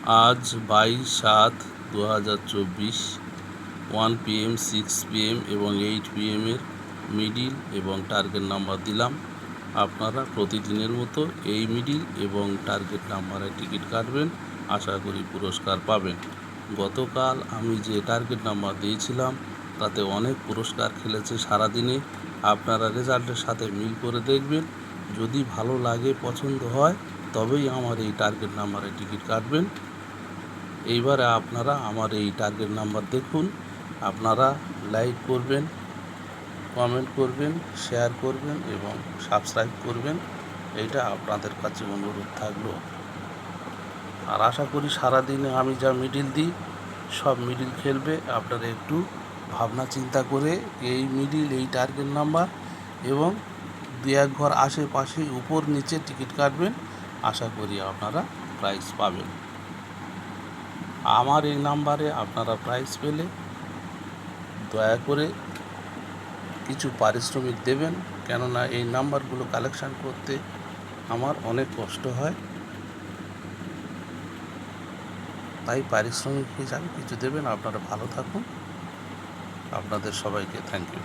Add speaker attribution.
Speaker 1: আজ বাইশ সাত দু হাজার চব্বিশ, ওয়ান পিএম সিক্স পিএম এবং এইট পিএমের মিডিল এবং টার্গেট নাম্বার দিলাম। আপনারা প্রতিদিনের মতো এই মিডিল এবং টার্গেট নাম্বারে টিকিট কাটবেন। আশা করি পুরস্কার পাবেন। গতকাল আমি যে টার্গেট নাম্বার দিয়েছিলাম, তাতে অনেক পুরস্কার খেলেছে সারাদিনে। আপনারা রেজাল্টের সাথে মিল করে দেখবেন। যদি ভালো লাগে, পছন্দ হয় তবেই আমার এই টার্গেট নাম্বারে টিকিট কাটবেন। এইবারে আপনারা আমার এই টার্গেট নাম্বার দেখুন, আপনারা লাইক করবেন কমেন্ট করবেন শেয়ার করবেন এবং সাবস্ক্রাইব করবেন। এইটা আপনাদের কাছে অনুরোধ থাকল। আর আশা করি সারাদিনে আমি যা মিডিল দিই, সব মিডিল খেলবে। আপনারা একটু ভাবনা চিন্তা করে এই মিডিল এই টার্গেট নাম্বার এবং দু এক ঘর আশেপাশে উপর নিচে টিকিট কাটবেন। আশা করি আপনারা প্রাইজ পাবেন। আমার এই নাম্বারে আপনারা প্রাইজ পেলে দয়া করে কিছু পারিশ্রমিক দেবেন, কেননা এই নাম্বারগুলো কালেকশান করতে আমার অনেক কষ্ট হয়। তাই পারিশ্রমিক হিসাবে কিছু দেবেন, আপনারা ভালো থাকুন। আপনাদের সবাইকে থ্যাংক ইউ